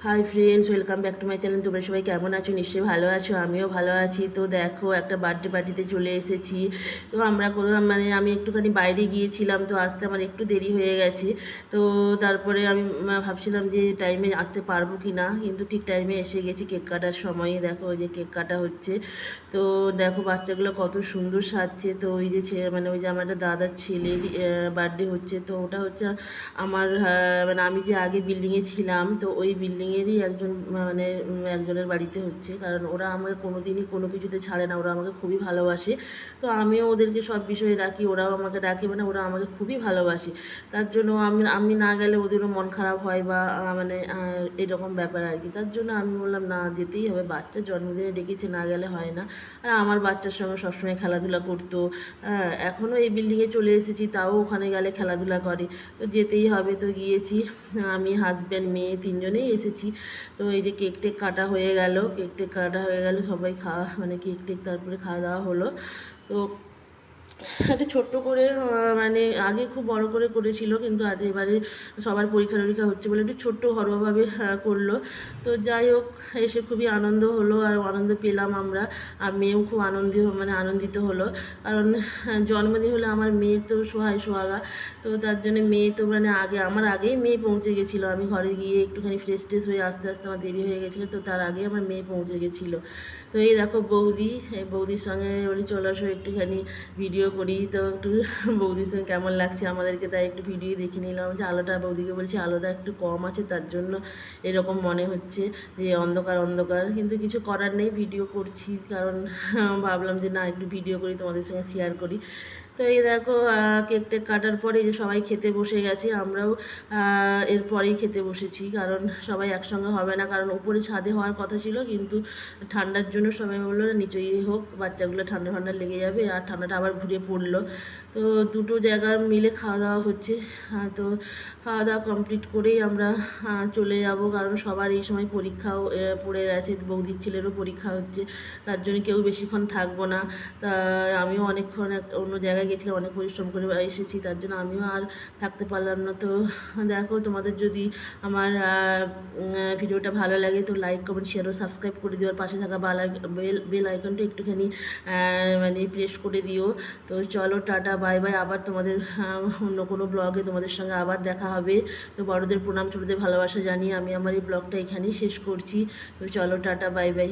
Hi friends welcome back to my channel তোমরা সবাই কেমন আছো? নিশ্চয়ই ভালো আছো, আমিও ভালো আছি। তো দেখো, একটা বার্থডে পার্টিতে চলে এসেছি। তো আমরা কোনো মানে আমি একটুখানি বাইরে গিয়েছিলাম, তো আসতে আমার একটু দেরি হয়ে গেছে। তো তারপরে আমি ভাবছিলাম যে টাইমে আসতে পারব কি না কিন্তু ঠিক টাইমে এসে গেছি কেক কাটার সময়। দেখো, ওই যে কেক কাটা হচ্ছে। তো দেখো, বাচ্চাগুলো কত সুন্দর সাজছে। তো ওই যে ছে- মানে ওই যে আমার একটা দাদার ছেলের বার্থডে হচ্ছে। তো ওটা হচ্ছে আমার মানে আমি যে আগে বিল্ডিংয়ে ছিলাম, তো ওই বিল্ডিংয়েরই একজন মানে একজনের বাড়িতে হচ্ছে। কারণ ওরা আমাকে কোনো দিনই কোনো কিছুতে ছাড়ে না। ওরা আমাকে খুবই ভালোবাসে। তো আমিও ওদেরকে সব বিষয়ে ডাকি। ওরাও আমাকে ডাকে। মানে ওরা আমাকে খুবই ভালোবাসে। তার জন্য আমি আমি না গেলে ওদেরও মন খারাপ হয় বা মানে এরকম ব্যাপার আর কি। তার জন্য আমি বললাম, না, যেতেই হবে। বাচ্চার জন্মদিনে ডেকেছে, না গেলে হয় না। আর আমার বাচ্চার সঙ্গে সবসময় খেলাধুলা করতো। এখনও এই বিল্ডিংয়ে চলে এসেছি। তাও ওখানে গেলে খেলাধুলা করে। তো যেতেই হবে। তো গিয়েছি। আমি হাজব্যান্ড মেয়ে, তিনজনেই এসেছি। তো এই যে কেক টেক কাটা হয়ে গেল, কেক টেক কাটা হয়ে গেল, সবাই খাওয়া মানে কেক টেক তারপরে খাওয়া দাওয়া হলো। তো একটা ছোট্ট করে মানে আগে খুব বড় করে করেছিল, কিন্তু আজ এবারে সবার পরীক্ষা টরীক্ষা হচ্ছে বলে একটু ছোট্ট ঘরোয়াভাবে করল। তো যাই হোক, এসে খুবই আনন্দ হলো আর আনন্দ পেলাম আমরা। আর মেয়েও খুব আনন্দ মানে আনন্দিত হলো। কারণ জন্মদিন হলে আমার মেয়ের তো সোহায় সোহাগা। তো তার জন্য মেয়ে তো মানে আগে, আমার আগেই মেয়ে পৌঁছে গেছিল। আমি ঘরে গিয়ে একটুখানি ফ্রেশ ট্রেশ হয়ে আস্তে আস্তে আমার দেরি হয়ে গেছিল, তো তার আগে আমার মেয়ে পৌঁছে গেছিল। তো এই দেখো বৌদি, এই বৌদির সঙ্গে বলি চলে আসো একটুখানি ভিডিও করি। তো একটু বৌদির সঙ্গে কেমন লাগছে আমাদেরকে তাই একটু ভিডিও দেখে নিলাম। যে আলোটা, বৌদিকে বলছি আলোটা একটু কম আছে, তার জন্য এরকম মনে হচ্ছে যে অন্ধকার অন্ধকার। কিন্তু কিছু করার নেই, ভিডিও করছি। কারণ ভাবলাম যে না, একটু ভিডিও করি, তোমাদের সঙ্গে শেয়ার করি। তো এই দেখো কেক টেক কাটার পরে যে সবাই খেতে বসে গেছে, আমরাও এরপরেই খেতে বসেছি। কারণ সবাই একসঙ্গে হবে না, কারণ উপরে ছাদে হওয়ার কথা ছিল, কিন্তু ঠান্ডার জন্য সবাই বলল, না, নিচেই হোক, বাচ্চাগুলো ঠান্ডা ঠান্ডা লেগে যাবে, আর ঠান্ডাটা আবার ঘুরে পড়ল। তো দুটো জায়গা মিলে খাওয়া দাওয়া হচ্ছে তো খাওয়া দাওয়া কমপ্লিট করেই আমরা চলে যাব, কারণ সবার এই সময় পরীক্ষাও পড়ে গেছে, বৌদির ছেলেরও পরীক্ষা হচ্ছে, তার জন্য কেউ বেশিক্ষণ থাকব না। তা আমিও অনেকক্ষণ একটা অন্য জায়গায় গেছিলাম অনেক পরিশ্রম করে এসেছি, তার জন্য আমিও আর থাকতে পারলাম না। তো দেখো, তোমাদের যদি আমার ভিডিওটা ভালো লাগে, তো লাইক কমেন্ট শেয়ার ও সাবস্ক্রাইব করে দিও। আর পাশে থাকা বাল বেল আইকনটা একটুখানি মানে প্রেস করে দিও। তো চলো, টাটা বাই বাই আবার তোমাদের অন্য কোনো ব্লগে তোমাদের সঙ্গে আবার দেখা হবে। তো বড়দের প্রণাম, ছোটদের ভালোবাসা জানিয়ে আমি আমার এই ব্লগটা এখানেই শেষ করছি। তো চলো, টাটা বাই বাই